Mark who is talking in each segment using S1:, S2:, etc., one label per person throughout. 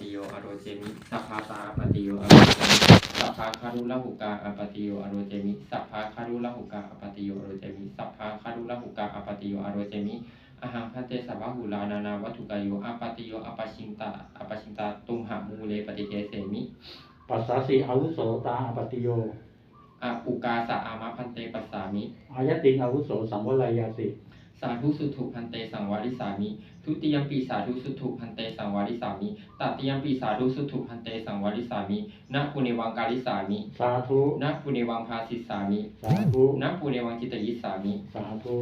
S1: ติโยอโรเจมิสัพพาตาอปติโยอโรเจมิสัพพาคารุละหุกาอปติโยอโรเจมิสัพพาคารุละหุกาอปติโยอโรเจมิสัพพาคารุละหุกาอปติโยอโรเจมิอาหังพันเตสัพพะหุลานานาวัตถุกายโยอปติโยอปชินตาอปชินตาตุมหามูเลปฏิเทเสมิ
S2: ปัสสาสีอาวุโสตาอปติโย
S1: อะอุกาสะอามะพันเตปัสสามิ
S2: อายติงอาวุโสสังวรายาติ
S1: สาธุสุถุพันเตสังวาริสามิทุติยมปีสาธุสุถุพันเตสังวาริสามิตติยมปีสาธุสุถุพันเตสังวาริสามินะปุเนวังกาลิสามิ
S2: สาธุ
S1: นะปุเนวังภาสิสามิ
S2: สาธุ
S1: นะปุเนวังจิตยิสามิ
S2: สาธุ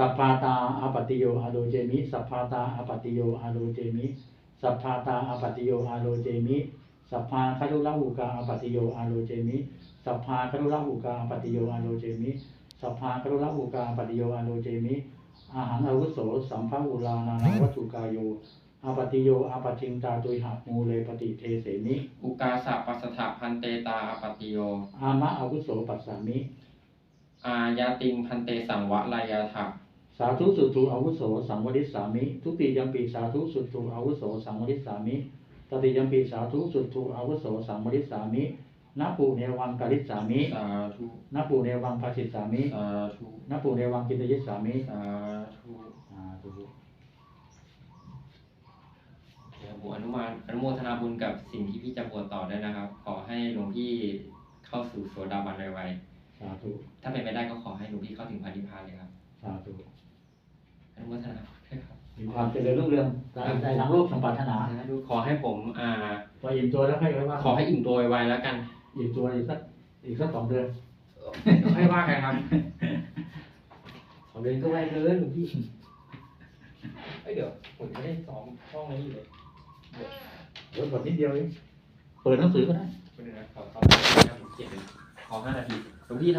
S2: สัพพาตาอปติโยอาโรเจมิสัพพาตาอปติโยอาโรเจมิสัพพาตาอปติโยอาโรเจมิ สัพพาคารุละหูกาอปติโยอาโรเจมิ สัพพาคารุละหูกาอปติโยอาโรเจมิ สัพพาคารุละหูกาอปติโยอาโรเจมิ อาหังอาวุโสสัมภาอุลานานาวัตถุกายโยอาปติโยอาปจิงตาตุยหะมูเลปฏิเทเสมิ
S1: อุกาสะปัสสถะพันเตตาอปติโย
S2: อามะอาวุโสปัสสามิ
S1: อายาติงพันเตสังวะลายาถะ
S2: สาธุสุตุอาวุโสสังวริสามิ ทุติยมปีสาธุสุตุอาวุโสสังวริสามิ ตติยมปีสาธุสุตุอาวุโสสังวริสามินาปูเนวังกาลิสามิ
S1: สาธุ
S2: นาปูเนวังภาสิสามิ
S1: สาธุ
S2: นาปูเนวังกิตยิสามิ
S1: สาธุ
S2: สาธุ
S1: เดี๋ยวผมอนุมานอนุโมทนาบุญกับสิ่งที่พี่จะบวชต่อด้วยนะครับ ขอให้หลวงพี่เข้าสู่โสดาบันไว
S2: สาธุ
S1: ๆถ้าเป็นไปได้ก็ขอให้หลวงพี่เข้าถึงพระนิพพานเลยครับ
S2: สาธุ
S1: อนุโมทนาด้วย ครับ
S2: มีความเจริญรุ่งเรืองตามใจทางโลกสมปรารถนา
S1: สาธุขอให้ผมอ่า
S2: พออิ่มตัวแล้วให้ไว้ว่า
S1: ขอให้อิ่มตัวไวๆแล้วกัน
S2: อิ่มตัวอีกสักอีกสักสองเดือน
S1: ให้ว่ากันครับขอเรียนก็ไวเกินหลวงพี่เอ้ยเดี๋ยวผมไม่ได้ซ้อมห้องนี้อยู่เลย
S2: เดี๋ยวกดนิดเดียวเองเปิดหนังสือก็ได้
S1: ไม่ได้นะขอซ้อมห้านาทีผมเขียนเลยขอห้านาทีหลวงพี่ทำ